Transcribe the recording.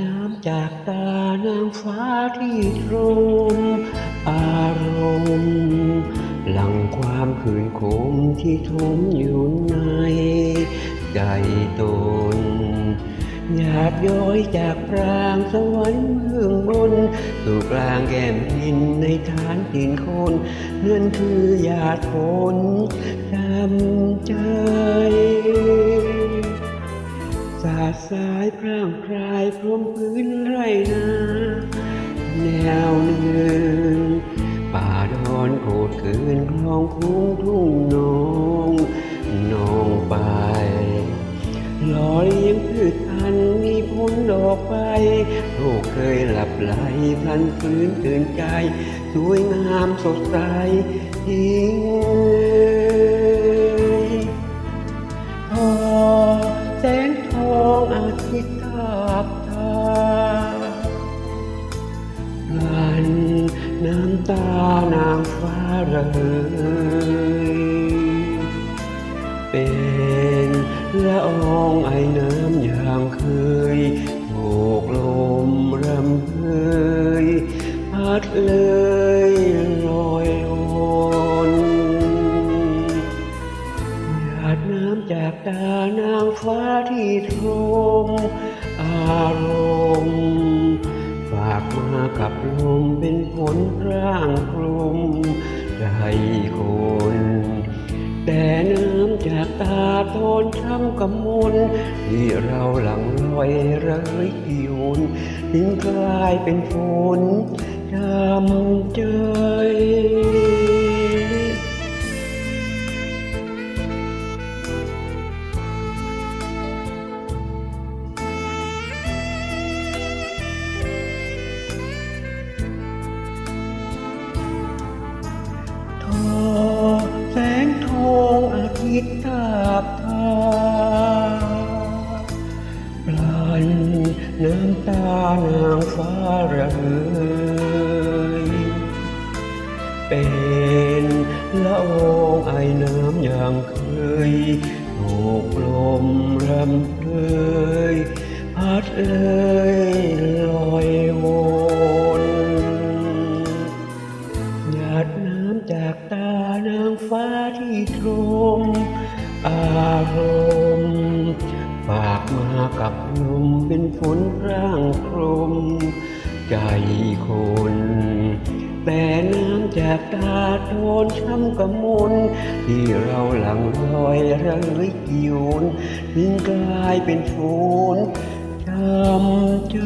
น้ำจากตานางฟ้าที่ตรงอารมณ์หลังความคืนคมที่ทมอยู่ในใจตนหยาดย้อยจากปรางสวรรค์เมืองบนสู่กลางแก้มดินในฐานดินคนนั่นคือหยาดฝนจำใจ ดสายพร่างพรายพรมพื้นไรนาแนวหนึ่งป่าดอนโกดเกินคลองคุ้งทุ่งนองนองไปหล่อเลี้ยงพืชพันธุ์มีผลดอกไปโลกเคยหลับไหลพลันฟื้นตื่นใจ สวยงามสดใสทิ้ง ตานางฟ้าระเหยเป็นละอองไอน้ำยางเคยโบกลมรำเพยพัดเลยลอยวนหยาดน้ำจากตานางฟ้าที่ทมอารมณ์ฝากมากับลมเป็น ผลร่างกลมใจคน แต่น้ำจากตาทนช้ำกำมลที่เราหลังลอยระยที่โยนถึงกลายเป็นฝนจำใจ น้ำตานางฟ้าระเหยเป็นละอองไอน้ำอย่างเคยโบกลมรำเพยพัดเลยลอยวนหยาดน้ำจากตานางฟ้าที่ตรงอารมณ์ มากับลมเป็นฝนร่างกลมใจคน แต่น้ำจากตาโทนช้ำกำมลที่เราหลังลอยระเหยกิวลถึงกลายเป็นฝนจำใจ